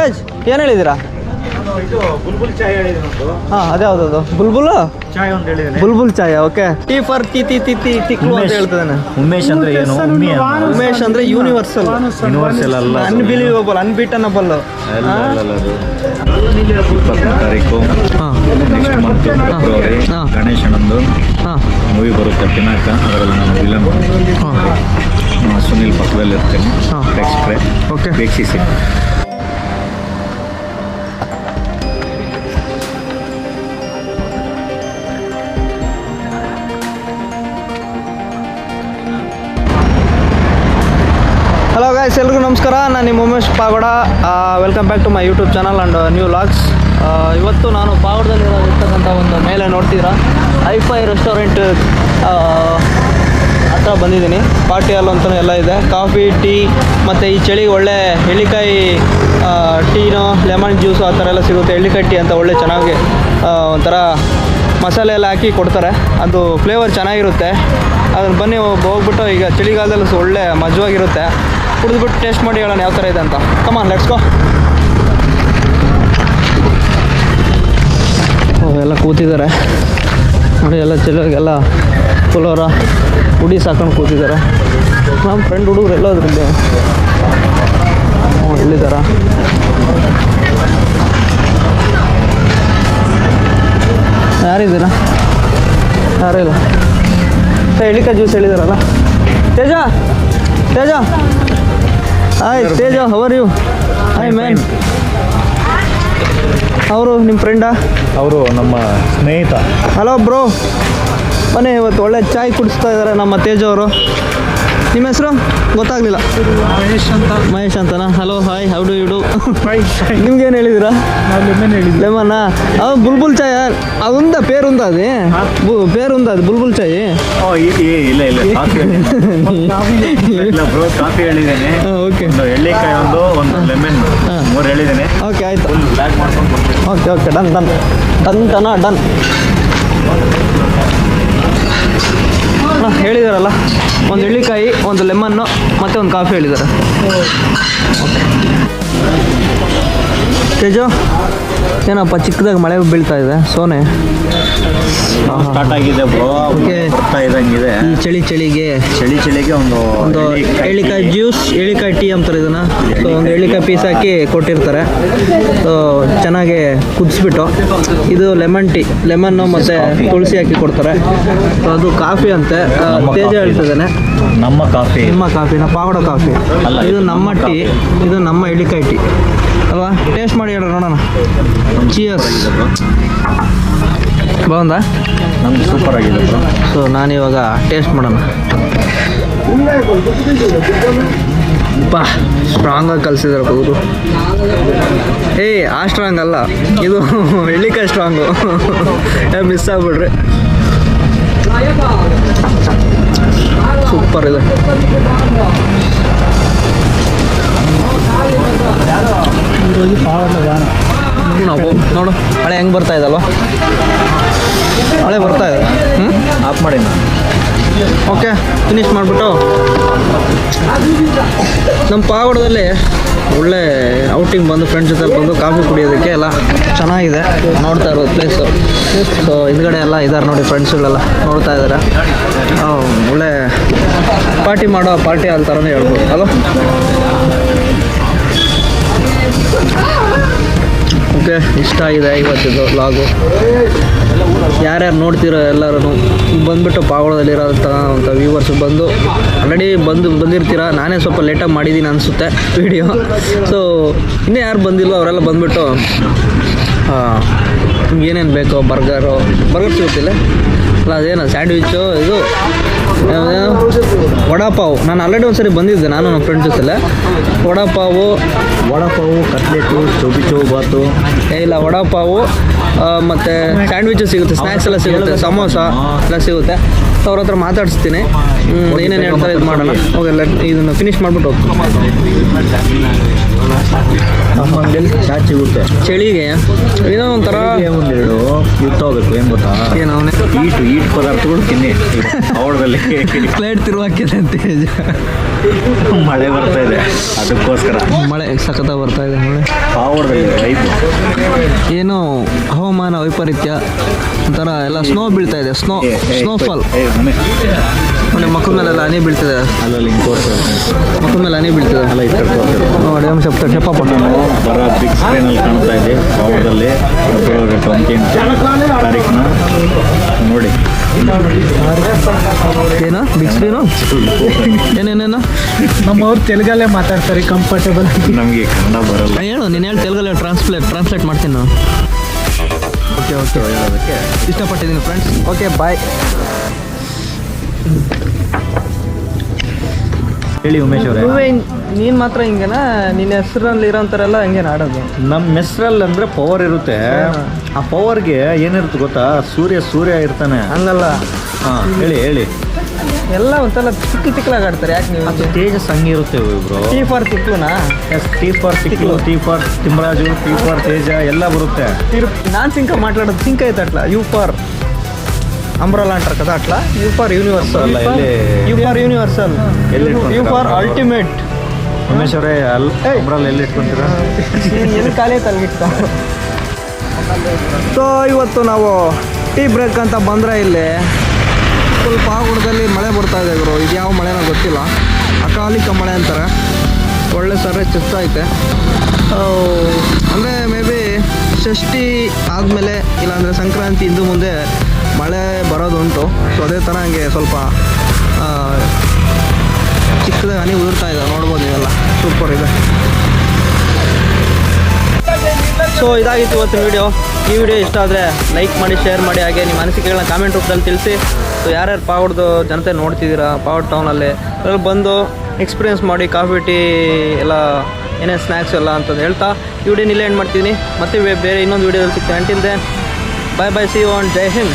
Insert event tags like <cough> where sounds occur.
ಬಜಾಜ್ ಏನು ಹೇಳಿದ್ದೀರಾ ಹಾಂ ಬುಲ್ಬುಲ್? ಚಾಯ್ ಹೇಳಿದ್ದೇನೆ. ಬುಲ್ಬುಲ್ ಚಾಯ್ okay. T for T T T T ಟಿಕ್ಲು ಅಂತ ಉಮೇಶ್ ಅಂದ್ರೆ ಏನು? ಉಮ್ಮಿ ಅಂತ ಉಮೇಶ್ ಅಂದ್ರೆ ಯೂನಿವರ್ಸಲ್ ಯೂನಿವರ್ಸಲ್ ಅಲ್ಲ. ಅನ್ಬಿಲೀವಬಲ್ ಅನ್ಬಿಟನಬಲ್ ಅಲ್ಲ, ಅಲ್ಲ, ಅಲ್ಲ, ಅದು. ಇಪ್ಪತ್ತನೇ ತಾರೀಕು. ಹಾಂ. ನೆಕ್ಸ್ಟ್ ಮಂತ್ ಫೆಬ್ರವರಿ ಹಾ. ಗಣೇಶನಂದು. ಹಾಂ. ಮೂವಿ ಬರುತ್ತೆ ಪಿನಾಕ ಅದರಲ್ಲಿ ನಾನು ವಿಲನ್ ಹಾಂ. ಸುನಿಲ್ ಪಕ್ಕದಲ್ಲಿ ಇರ್ತೇನೆ. ಪ್ರೇಕ್ಷಕರೇ ಓಕೆ ವೀಕ್ಷಿಸಿ ಗಾಯ್ಸ್ ಎಲ್ರಿಗೂ ನಮಸ್ಕಾರ. ನಾನು ನಿಮ್ಮ Umesh pagoda. Welcome back to my YouTube channel and new vlogs ಇವತ್ತು ನಾನು ಪಾಗೋಡದಲ್ಲಿ ಇರ್ತಕ್ಕಂಥ ಒಂದು ಮೇಲೆ ನೋಡ್ತೀರಾ? ಐಫೈ ರೆಸ್ಟೋರೆಂಟ್ ಹತ್ರ ಬಂದಿದ್ದೀನಿ. ಪಾರ್ಟಿ ಹಾಲ್ ಅಂತಲೂ ಎಲ್ಲ ಇದೆ. ಕಾಫಿ ಟೀ ಮತ್ತು ಈ ಚಳಿಗೆ ಒಳ್ಳೆ ಎಳ್ಳಿಕಾಯಿ ಟೀನೋ ಲೆಮನ್ ಜ್ಯೂಸು ಆ ಥರ ಎಲ್ಲ ಸಿಗುತ್ತೆ. ಎಳ್ಳಿಕಾಯಿ ಟೀ ಅಂತ ಒಳ್ಳೆ ಚೆನ್ನಾಗಿ ಒಂಥರ ಮಸಾಲೆ ಎಲ್ಲ ಹಾಕಿ ಕೊಡ್ತಾರೆ. ಅದು ಫ್ಲೇವರ್ ಚೆನ್ನಾಗಿರುತ್ತೆ. ಅದನ್ನು ಬನ್ನಿ ಹೋಗ್ಬಿಟ್ಟು ಈಗ ಚಳಿಗಾಲದಲ್ಲಿ ಒಳ್ಳೆ ಮಜವಾಗಿರುತ್ತೆ. ಕುಡಿದ್ಬಿಟ್ಟು ಟೇಸ್ಟ್ ಮಾಡಿ ಹೇಳೋಣ ಯಾವ ಥರ ಇದೆ ಅಂತ. ಕಮಾನ್ ಲೆಟ್ಸ್ಕೋ ಎಲ್ಲ ಕೂತಿದ್ದಾರೆ. ನೋಡಿ ಎಲ್ಲ ಚೆಲ್ಲೋರಿಗೆಲ್ಲ ಪುಲೋರ ಹುಡಿ ಸಾಕೊಂಡು ಕೂತಿದ್ದಾರೆ. ನಮ್ಮ ಫ್ರೆಂಡ್ ಹುಡುಗರು ಎಲ್ಲ ಅದರಲ್ಲಿ. ಎಲ್ಲಿದ್ದಾರ? ಯಾರಿದ್ದೀರಾ? ಯಾರೂ ಇಲ್ಲ. ಏ, ಎಳಿಕಾಯಿ juice ಹೇಳಿದಾರಲ್ಲ. Teja! Teja. Hi Teja how are you hi man ಅವರು ನಿಮ್ಮ ಫ್ರೆಂಡಾ ಅವರು ನಮ್ಮ ಸ್ನೇಹಿತ. ಹಲೋ ಬ್ರೋ ಮನೆ ಇವತ್ತು ಒಳ್ಳೆ ಚಾಯ್ ಕುಡಿಸ್ತಾ ಇದ್ದಾರೆ ನಮ್ಮ ತೇಜ್ ಅವರು. ನಿಮ್ಮ ಹೆಸರು? ಗೊತ್ತಾಗ್ಲಿಲ್ಲ. ಮಹೇಶ್ ಅಂತ. ಮಹೇಶ್ ಅಂತನಾ? Hello hi how do you do ನಿಮ್ಗೆ ಏನು ಹೇಳಿದಿರಾ? ಲೆಮನ್ ಹೇಳಿದ್ವಿ. ಲೆಮನ್? ಅದು ಬುಲ್ಬುಲ್ ಚಾಯ್ ಅದುಂದ ಪೇರು ಉಂದ ಅದೇ? ಪೇರು ಉಂದ ಅದು ಬುಲ್ಬುಲ್ ಚಾಯ್? ಇಲ್ಲ ಇಲ್ಲ ಇಲ್ಲ ಬ್ರೋ ಕಾಫಿ ಹೇಳಿದ್ದೇನೆ. ಓಕೆ. ಒಂದು ಎಳ್ಳಿಕಾಯಿ ಒಂದು ಒಂದು ಲೆಮನ್ ಮೂರು ಹೇಳಿದ್ದೇನೆ. ಓಕೆ ಆಯ್ತು. ಬ್ಲ್ಯಾಕ್ ಮಾಡ್ಕೊಂಡು okay okay done done. Done done done. ಹೇಳಿದಾರಲ್ಲ ಒಂದು ಎಳ್ಳಿಕಾಯಿ ಒಂದು ಲೆಮನ್ನು ಮತ್ತು ಒಂದು ಕಾಫಿ ಹೇಳಿದ್ದಾರೆ ತೇಜು ಏನಪ್ಪ ಚಿಕ್ಕದಾಗ ಮಳೆ ಬೀಳ್ತಾ ಇದೆ ಸೋನೆ. ಸ್ಟಾರ್ಟ್ ಆಗಿದೆ ಬ್ರೋ Okay. ಬರ್ತಾ ಇದ್ದಂಗಿದೆ. ಈ ಚಳಿ ಚಳಿಗೆ ಚಳಿ ಚಳಿಗೆ ಒಂದು ಒಂದು ಜ್ಯೂಸ್ ಎಳ್ಳಿಕಾಯಿ ಟೀ ಅಂತಾರೆ ಇದನ್ನ. ಸೊ ಒಂದು ಎಳ್ಳಿಕಾಯಿ ಪೀಸ್ ಹಾಕಿ ಕೊಟ್ಟಿರ್ತಾರೆ. ಸೊ ಚೆನ್ನಾಗಿ ಕುದಿಸ್ಬಿಟ್ಟು ಇದು ಲೆಮನ್ ಟೀ ಲೆಮನ್ನು ಮತ್ತು. ತುಳಸಿ ಹಾಕಿ ಕೊಡ್ತಾರೆ. ಸೊ ಅದು ಕಾಫಿ ಅಂತೆ. ತೇಜ. ಹೇಳ್ತಿದ್ದಾನೆ. ನಮ್ಮ ಕಾಫಿ. ನಿಮ್ಮ ಕಾಫಿನ ಪಾವಡ ಕಾಫಿ. ಅಲ್ಲ, ಇದು ನಮ್ಮ ಟೀ ಇದು ನಮ್ಮ ಎಳ್ಳಿಕಾಯಿ ಟೀ ಅಲ್ವಾ? ಟೇಸ್ಟ್ ಮಾಡಿ ಹೇಳೋಣ ನೋಡೋಣ. ಚಿಯರ್ಸ್ ಬಂದ ನಮ್ದು ಸೂಪರ್ ಆಗಿದೆ ಸೊ ನಾನಿವಾಗ ಟೇಸ್ಟ್ ಮಾಡೋಣ. ಬಾ ಸ್ಟ್ರಾಂಗಾಗಿ ಕಲಿಸಿದಾರೆ ಹೌದು ಏಯ್ ಆ ಸ್ಟ್ರಾಂಗ್ ಅಲ್ಲ. ಇದು <laughs> ಎಳ್ಳಿಕಾಯಿ ಸ್ಟ್ರಾಂಗು ಮಿಸ್ ಆಗ್ಬಿಡ್ರಿ. ಬರ್ತಾ ಇದಲ್ವ ಮಳೆ ಬರ್ತಾ ಇದೆ. ಹ್ಞೂ ಆಫ್ ಮಾಡಿ ಓಕೆ ಫಿನಿಶ್ ಮಾಡಿಬಿಟ್ಟು. ನಮ್ಮ ಪಾವಡದಲ್ಲಿ ಒಳ್ಳೆ ಔಟಿಂಗ್ ಬಂದು ಫ್ರೆಂಡ್ಸ್ ಜೊತೆ ಬಂದು ಕಾಫಿ ಕುಡಿಯೋದಕ್ಕೆ ಎಲ್ಲ ಚೆನ್ನಾಗಿದೆ. ನೋಡ್ತಾ ಇರೋದು ಪ್ಲೇಸು ಸೊ ಹಿಂದ್ಗಡೆ ಎಲ್ಲ ಇದ್ದಾರೆ ನೋಡಿ ಫ್ರೆಂಡ್ಸ್ಗಳೆಲ್ಲ ನೋಡ್ತಾ ಇದ್ದಾರೆ ಆ, ಒಳ್ಳೆ ಪಾರ್ಟಿ ಮಾಡೋ ಪಾರ್ಟಿ ಹಾಲ್ ಥರನೇ ಹೇಳ್ಬೋದು. ಅಲೋ ಓಕೆ, ಇಷ್ಟ ಆಗಿದೆ ಇವತ್ತಿದ್ದು ಲಾಗು. ಯಾರ್ಯಾರು ನೋಡ್ತಿರೋ ಎಲ್ಲರೂ ಬಂದುಬಿಟ್ಟು ಪಾವಳದಲ್ಲಿರೋಂಥ ಅಂತ ವ್ಯೂವರ್ಸ್ ಬಂದು ಆಲ್ರೆಡಿ ಬಂದು, ಬಂದಿರ್ತೀರ? ನಾನೇ ಸ್ವಲ್ಪ ಲೇಟಾಗಿ ಮಾಡಿದ್ದೀನಿ ಅನಿಸುತ್ತೆ ವಿಡಿಯೋ ಸೊ ಇನ್ನೂ ಯಾರು ಬಂದಿಲ್ವೋ ಅವರೆಲ್ಲ ಬಂದುಬಿಟ್ಟು ನಿಮ್ಗೆ ಏನೇನು ಬೇಕೋ ಬರ್ಗರು ಬರ್ಗರ್ ಸಿಗುತ್ತಿಲ್ಲ? ಅಲ್ಲ, ಅದೇನು ಸ್ಯಾಂಡ್ವಿಚ್ಚು ಇದು? ವಡಾಪಾವ್. ನಾನು ಆಲ್ರೆಡಿ ಒಂದ್ಸರಿ ಬಂದಿದ್ದೆ ನಾನು ನಮ್ಮ ಫ್ರೆಂಡ್ ಜೊತೆಲ್ಲ ವಡಾಪಾವು ವಡಾಪಾವು ಕಟ್ಲೆಟು ಚೌಬಿ ಚೌಬಾತು. ಏ ಇಲ್ಲ ವಡಾಪಾವು ಮತ್ತು ಸ್ಯಾಂಡ್ವಿಚ್ ಸಿಗುತ್ತೆ ಸ್ನ್ಯಾಕ್ಸ್ ಎಲ್ಲ ಸಿಗುತ್ತೆ ಸಮೋಸ ಎಲ್ಲ ಸಿಗುತ್ತೆ. ಸೊ ಅವ್ರ ಹತ್ರ ಮಾತಾಡಿಸ್ತೀನಿ. ಏನೇನು ಹೇಳ್ತಾರೆ ಇದು ಮಾಡೋಣ? ಹೋಗಲ್ಲ ಇದನ್ನು ಫಿನಿಶ್ ಮಾಡಿಬಿಟ್ಟು ಹೋಗ್ತೀನಿ. ನಮ್ಮ ಅಂಗಡಿಯಲ್ಲಿ ಚಾ ಸಿಗುತ್ತೆ ಚಳಿಗೆ ಏನೋ ಒಂಥರ ಒಂದೆರಡು ಹೋಗ್ಬೇಕು ಏನು ಗೊತ್ತಾ? ಏನು ಈಟು ಈಟ್ ಪದಾರ್ಥಗಳು ತಿನ್ನಿ. <laughs> ಅವಳದಲ್ಲಿ. ಫ್ಲೈಟ್ ತಿರುವಾಕಿದೆ ಅಂತ ಮಳೆ ಬರ್ತಾ ಇದೆ. ಅದಕ್ಕೋಸ್ಕರ. ಮಳೆ ಸಖತ ಬರ್ತಾ ಇದೆ ಮಳೆ. ಏನು ಹವಾಮಾನ ವೈಪರೀತ್ಯ? ಒಂಥರ ಎಲ್ಲ ಸ್ನೋ ಬೀಳ್ತಾ ಇದೆ. ಸ್ನೋ ಸ್ನೋಫಾಲ್ ಮನೆ ಮಕ್ಕಳ ಮೇಲೆಲ್ಲ ಹನಿ ಬೀಳ್ತಿದೆ. ಅಲ್ಲಲ್ಲಿ ಮಕ್ಕಳ ಮೇಲೆ ಹನಿ ಬೀಳ್ತಿದೆ. ಅಲ್ಲ ಈ ನೋಡಿ ಚಪ್ಪ ಬರ ಬಿಗ್ ಸ್ಕ್ರೀನಲ್ಲಿ ಕಾಣ್ತಾ ಇದೆ ಪಾವಡದಲ್ಲಿ ಫೆಬ್ರವರಿ ಟ್ವೆಂಟಿ ತಾರೀಕನ್ನ ನೋಡಿ. ಏನೋ? ಬಿಗ್ ಸ್ಕ್ರೀನು ಏನೇನೇನು ನಮ್ಮವ್ರು ತೆಲುಗಲ್ಲೇ ಮಾತಾಡ್ತಾರೆ ಕಂಫರ್ಟೇಬಲ್ ನಮಗೆ ಕನ್ನಡ ಬರಲ್ಲ. ಹೇಳು ನೀನು ಹೇಳಿ ತೆಲುಗಲ್ಲೇ ಟ್ರಾನ್ಸ್ಲೇಟ್ ಟ್ರಾನ್ಸ್ಲೇಟ್ ಮಾಡ್ತೀನಿ ನಾನು. ಓಕೆ ಓಕೆ ಹೇಳೋದಕ್ಕೆ ಇಷ್ಟಪಟ್ಟಿದ್ದೀನಿ ಫ್ರೆಂಡ್ಸ್ ಓಕೆ ಬಾಯ್ ಹೇಳಿ ಉಮೇಶ್ ಅವರೇ. ನೀನು ಮಾತ್ರ ಹಿಂಗೇನಾ? ನಿನ್ನ ಹೆಸರಲ್ಲಿ ಇರೋಂಥರೆಲ್ಲ ಹಂಗೇನು ಆಡೋದು ನಮ್ಮ ಹೆಸರಲ್ಲಿ ಅಂದರೆ ಪವರ್ ಇರುತ್ತೆ. ಆ ಪವರ್ಗೆ ಏನಿರುತ್ತೆ ಗೊತ್ತಾ? ಸೂರ್ಯ ಸೂರ್ಯ ಇರ್ತಾನೆ. ಹಂಗಲ್ಲ. ಹಾಂ ಹೇಳಿ ಹೇಳಿ. ಎಲ್ಲ ಒಂಥರ ಚಿಕ್ಕ ಚಿಕ್ಕಲಾಗಿ ಆಡ್ತಾರೆ ಯಾಕೆ ನೀವು ತೇಜಸ್ ಹಂಗಿರುತ್ತೆ ಇಬ್ರು. ಟಿ ಫಾರ್ ತಿಕ್ಲುನಾ yes T for ತಿಕ್ಲು T for Thimmaraju T for Teja ಎಲ್ಲ ಬರುತ್ತೆ. ನಾನು ಸಿಂಕ ಮಾತಾಡೋದು ಸಿಂಕ ಐತೆ ಅಟ್ಲ. ಯು ಫಾರ್ ಅಂಬ್ರಲ್ಲ ಅಂತಾರೆ ಕದ ಅಟ್ಲ? U for universal U for universal U for ultimate Umesh ಅಲ್ ಅಲ್ಲಿ ಎಲ್ಲಿ ಇಟ್ಕೊಂತೀರಾ? ಎಲ್ಲಿ ಖಾಲಿ ಐತೆ ಸೊ ಇವತ್ತು ನಾವು ಟೀ ಬ್ರೇಕ್ ಅಂತ ಬಂದ್ರೆ ಇಲ್ಲಿ ಸ್ವಲ್ಪ ಆಗುಡದಲ್ಲಿ ಮಳೆ ಬರ್ತಾ ಇದೆ ಗುರು. ಇದು ಯಾವ ಮಳೆನೋ ಗೊತ್ತಿಲ್ಲ. ಅಕಾಲಿಕ ಮಳೆ ಅಂತಾರೆ. ಒಳ್ಳೆ ಸರ್ರೆ ಐತೆ. ಅಂದರೆ ಮೇ ಬಿ ಷಷ್ಠಿ ಆದಮೇಲೆ, ಇಲ್ಲಾಂದರೆ ಸಂಕ್ರಾಂತಿ ಇಂದು ಮುಂದೆ ಮಳೆ ಬರೋದುಂಟು. ಸೊ ಅದೇ ಥರ ಹಂಗೆ ಸ್ವಲ್ಪ ಚಿಕ್ಕದಾಗಿ ಹನಿ ಉದುರ್ತಾ ಇದೆ. ನೋಡ್ಬೋದು ನೀವೆಲ್ಲ. ಸೂಪರ್ ಇದೆ. ಸೊ ಇದಾಗಿತ್ತು ಇವತ್ತಿನ ವಿಡಿಯೋ ಈ ವಿಡಿಯೋ ಇಷ್ಟ ಆದರೆ ಲೈಕ್ ಮಾಡಿ ಶೇರ್ ಮಾಡಿ, ಹಾಗೆ ನಿಮ್ಮ ಅನಿಸಿಕೆಗಳನ್ನ ಕಾಮೆಂಟ್ ರೂಪದಲ್ಲಿ ತಿಳಿಸಿ. ಸೊ ಯಾರ್ಯಾರು ಪಾವಡ್ದು ಜನತೆ ನೋಡ್ತಿದ್ದೀರಾ? ಪಾವಡ್ ಟೌನಲ್ಲಿ ಅದ್ರಲ್ಲಿ ಬಂದು ಎಕ್ಸ್ಪೀರಿಯೆನ್ಸ್ ಮಾಡಿ ಕಾಫಿ ಟೀ ಎಲ್ಲ, ಏನೇನು ಸ್ನ್ಯಾಕ್ಸ್ ಎಲ್ಲ ಅಂತಂದು ಹೇಳ್ತಾ. ಈ ವಿಡಿಯೋ ನಿಲ್ಲೇ ಎಂಡ್ ಮಾಡ್ತೀನಿ ಮತ್ತೆ ಬೇರೆ ಇನ್ನೊಂದು ವೀಡಿಯೋದಲ್ಲಿ ಸಿಗ್ತೀನಿ. Until then bye bye see you on Jai Hind.